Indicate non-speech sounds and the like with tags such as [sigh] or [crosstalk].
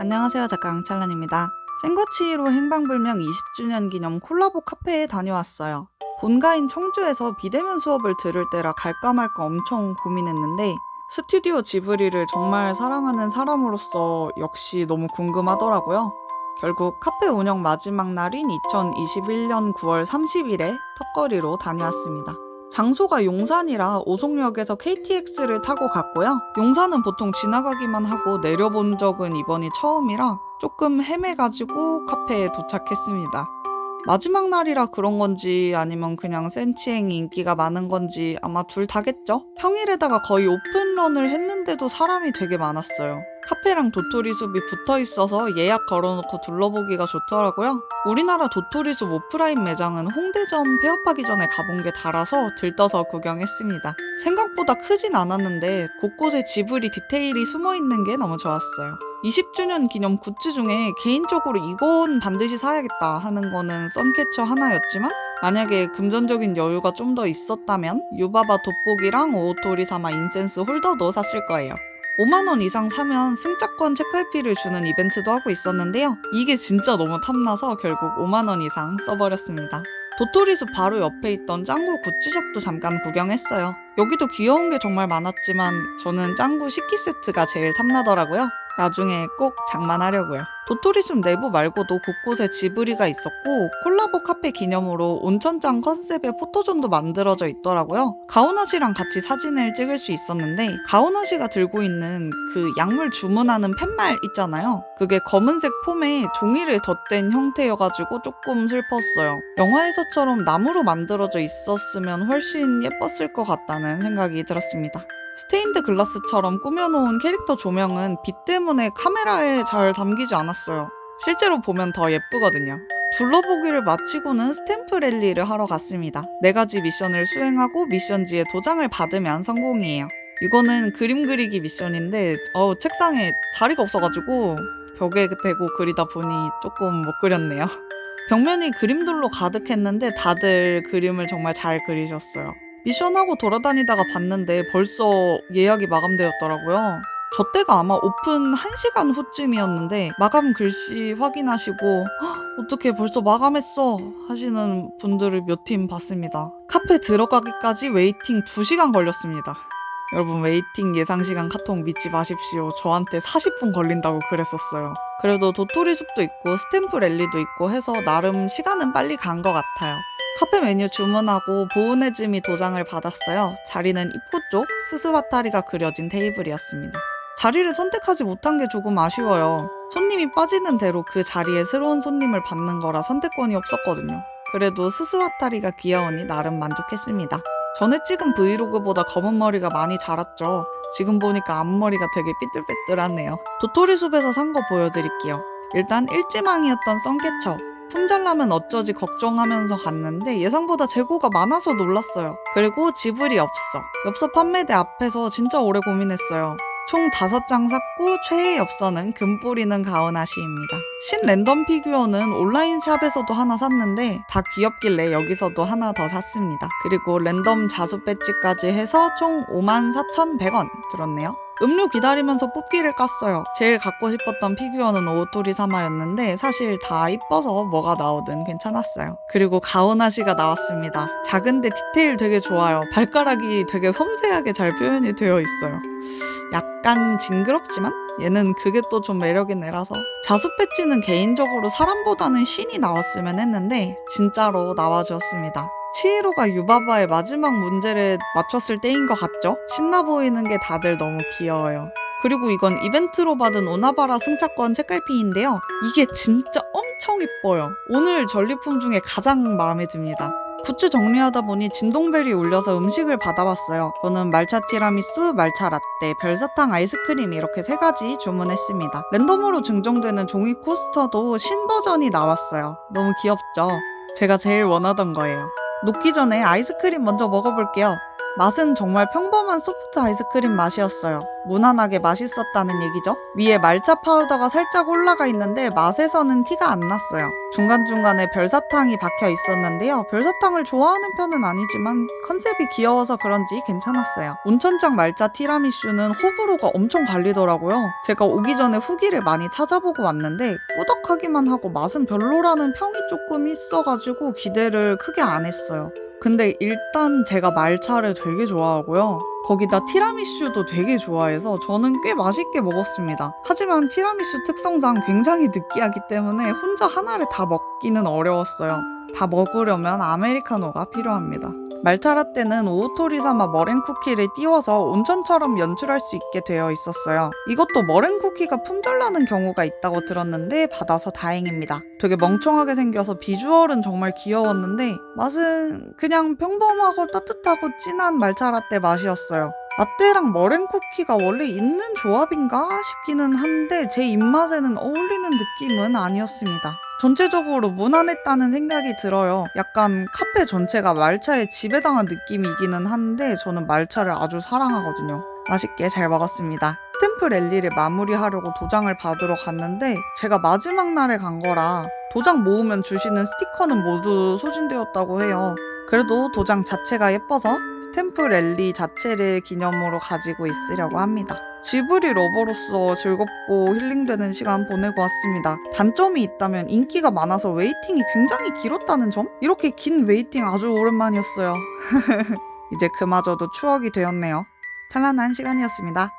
안녕하세요 작가 강찰란입니다. 생과치로 행방불명 20주년 기념 콜라보 카페에 다녀왔어요. 본가인 청주에서 비대면 수업을 들을 때라 갈까 말까 엄청 고민했는데 스튜디오 지브리를 정말 사랑하는 사람으로서 역시 너무 궁금하더라고요. 결국 카페 운영 마지막 날인 2021년 9월 30일에 턱걸이로 다녀왔습니다. 장소가 용산이라 오송역에서 KTX를 타고 갔고요. 용산은 보통 지나가기만 하고 내려본 적은 이번이 처음이라 조금 헤매가지고 카페에 도착했습니다. 마지막 날이라 그런 건지 아니면 그냥 센치행이 인기가 많은 건지 아마 둘 다겠죠? 평일에다가 거의 오픈런을 했는데도 사람이 되게 많았어요. 카페랑 도토리 숲이 붙어 있어서 예약 걸어놓고 둘러보기가 좋더라고요. 우리나라 도토리 숲 오프라인 매장은 홍대점 폐업하기 전에 가본 게 달아서 들떠서 구경했습니다. 생각보다 크진 않았는데 곳곳에 지브리 디테일이 숨어 있는 게 너무 좋았어요. 20주년 기념 굿즈 중에 개인적으로 이건 반드시 사야겠다 하는 거는 썬캐쳐 하나였지만 만약에 금전적인 여유가 좀 더 있었다면 유바바 돋보기랑 오토리 사마 인센스 홀더도 샀을 거예요. 5만원 이상 사면 승자권 책갈피를 주는 이벤트도 하고 있었는데요. 이게 진짜 너무 탐나서 결국 5만원 이상 써버렸습니다. 도토리숲 바로 옆에 있던 짱구 굿즈샵도 잠깐 구경했어요. 여기도 귀여운 게 정말 많았지만 저는 짱구 식기 세트가 제일 탐나더라고요. 나중에 꼭 장만하려고요. 도토리숲 내부 말고도 곳곳에 지브리가 있었고 콜라보 카페 기념으로 온천장 컨셉의 포토존도 만들어져 있더라고요. 가오나 씨랑 같이 사진을 찍을 수 있었는데 가오나 씨가 들고 있는 그 약물 주문하는 팻말 있잖아요. 그게 검은색 폼에 종이를 덧댄 형태여가지고 조금 슬펐어요. 영화에서처럼 나무로 만들어져 있었으면 훨씬 예뻤을 것 같다는 생각이 들었습니다. 스테인드 글라스처럼 꾸며놓은 캐릭터 조명은 빛 때문에 카메라에 잘 담기지 않았어요. 실제로 보면 더 예쁘거든요. 둘러보기를 마치고는 스탬프 랠리를 하러 갔습니다. 네 가지 미션을 수행하고 미션지에 도장을 받으면 성공이에요. 이거는 그림 그리기 미션인데 어 책상에 자리가 없어가지고 벽에 대고 그리다 보니 조금 못 그렸네요. [laughs] 벽면이 그림돌로 가득했는데 다들 그림을 정말 잘 그리셨어요. 미션하고 돌아다니다가 봤는데 벌써 예약이 마감되었더라고요. 저 때가 아마 오픈 1시간 후쯤이었는데 마감 글씨 확인하시고 "헉, 어떻게 벌써 마감했어 하시는 분들을 몇 팀 봤습니다. 카페 들어가기까지 웨이팅 2시간 걸렸습니다. 여러분 웨이팅 예상 시간 카톡 믿지 마십시오. 저한테 40분 걸린다고 그랬었어요. 그래도 도토리 숲도 있고 스탬프 랠리도 있고 해서 나름 시간은 빨리 간 것 같아요. 카페 메뉴 주문하고 보은해짐이 도장을 받았어요. 자리는 입구 쪽 스스와타리가 그려진 테이블이었습니다. 자리를 선택하지 못한 게 조금 아쉬워요. 손님이 빠지는 대로 그 자리에 새로운 손님을 받는 거라 선택권이 없었거든요. 그래도 스스와타리가 귀여우니 나름 만족했습니다. 전에 찍은 브이로그보다 검은 머리가 많이 자랐죠. 지금 보니까 앞머리가 되게 삐뚤빼뚤하네요. 도토리 숲에서 산 거 보여드릴게요. 일단 일지망이었던 썬개처. 품절나면 어쩌지 걱정하면서 갔는데 예상보다 재고가 많아서 놀랐어요. 그리고 지불이 없어. 엽서 판매대 앞에서 진짜 오래 고민했어요. 총 5장 샀고 최애 엽서는 금 뿌리는 가오나시입니다. 신 랜덤 피규어는 온라인 샵에서도 하나 샀는데 다 귀엽길래 여기서도 하나 더 샀습니다. 그리고 랜덤 자수 배지까지 해서 총 54,100원 들었네요. 음료 기다리면서 뽑기를 깠어요. 제일 갖고 싶었던 피규어는 오토리 사마였는데 사실 다 이뻐서 뭐가 나오든 괜찮았어요. 그리고 가오나시가 나왔습니다. 작은데 디테일 되게 좋아요. 발가락이 되게 섬세하게 잘 표현이 되어 있어요. 약간 징그럽지만 얘는 그게 또 좀 매력인 애라서 자수 배지는 개인적으로 사람보다는 신이 나왔으면 했는데 진짜로 나와주었습니다. 치히로가 유바바의 마지막 문제를 맞췄을 때인 것 같죠? 신나 보이는 게 다들 너무 귀여워요. 그리고 이건 이벤트로 받은 오나바라 승차권 책갈피인데요. 이게 진짜 엄청 이뻐요. 오늘 전리품 중에 가장 마음에 듭니다. 굿즈 정리하다 보니 진동벨이 울려서 음식을 받아봤어요. 저는 말차 티라미수, 말차 라떼, 별사탕 아이스크림 이렇게 세 가지 주문했습니다. 랜덤으로 증정되는 종이 코스터도 신버전이 나왔어요. 너무 귀엽죠? 제가 제일 원하던 거예요. 녹기 전에 아이스크림 먼저 먹어볼게요. 맛은 정말 평범한 소프트 아이스크림 맛이었어요. 무난하게 맛있었다는 얘기죠. 위에 말차 파우더가 살짝 올라가 있는데 맛에서는 티가 안 났어요. 중간중간에 별사탕이 박혀 있었는데요. 별사탕을 좋아하는 편은 아니지만 컨셉이 귀여워서 그런지 괜찮았어요. 온천장 말차 티라미슈는 호불호가 엄청 갈리더라고요. 제가 오기 전에 후기를 많이 찾아보고 왔는데 꾸덕하기만 하고 맛은 별로라는 평이 조금 있어가지고 기대를 크게 안 했어요. 근데 일단 제가 말차를 되게 좋아하고요. 거기다 티라미슈도 되게 좋아해서 저는 꽤 맛있게 먹었습니다. 하지만 티라미슈 특성상 굉장히 느끼하기 때문에 혼자 하나를 다 먹기는 어려웠어요. 다 먹으려면 아메리카노가 필요합니다. 말차 라떼는 오토리사마 머랭 쿠키를 띄워서 온천처럼 연출할 수 있게 되어 있었어요. 이것도 머랭 쿠키가 품절나는 경우가 있다고 들었는데 받아서 다행입니다. 되게 멍청하게 생겨서 비주얼은 정말 귀여웠는데 맛은 그냥 평범하고 따뜻하고 진한 말차 라떼 맛이었어요. 라떼랑 머랭 쿠키가 원래 있는 조합인가 싶기는 한데 제 입맛에는 어울리는 느낌은 아니었습니다. 전체적으로 무난했다는 생각이 들어요. 약간 카페 전체가 말차에 지배당한 느낌이기는 한데 저는 말차를 아주 사랑하거든요. 맛있게 잘 먹었습니다. 스탬프 랠리를 마무리하려고 도장을 받으러 갔는데 제가 마지막 날에 간 거라 도장 모으면 주시는 스티커는 모두 소진되었다고 해요. 그래도 도장 자체가 예뻐서 스탬프 랠리 자체를 기념으로 가지고 있으려고 합니다. 지브리 러버로서 즐겁고 힐링되는 시간 보내고 왔습니다. 단점이 있다면 인기가 많아서 웨이팅이 굉장히 길었다는 점? 이렇게 긴 웨이팅 아주 오랜만이었어요. [laughs] 이제 그마저도 추억이 되었네요. 찬란한 시간이었습니다.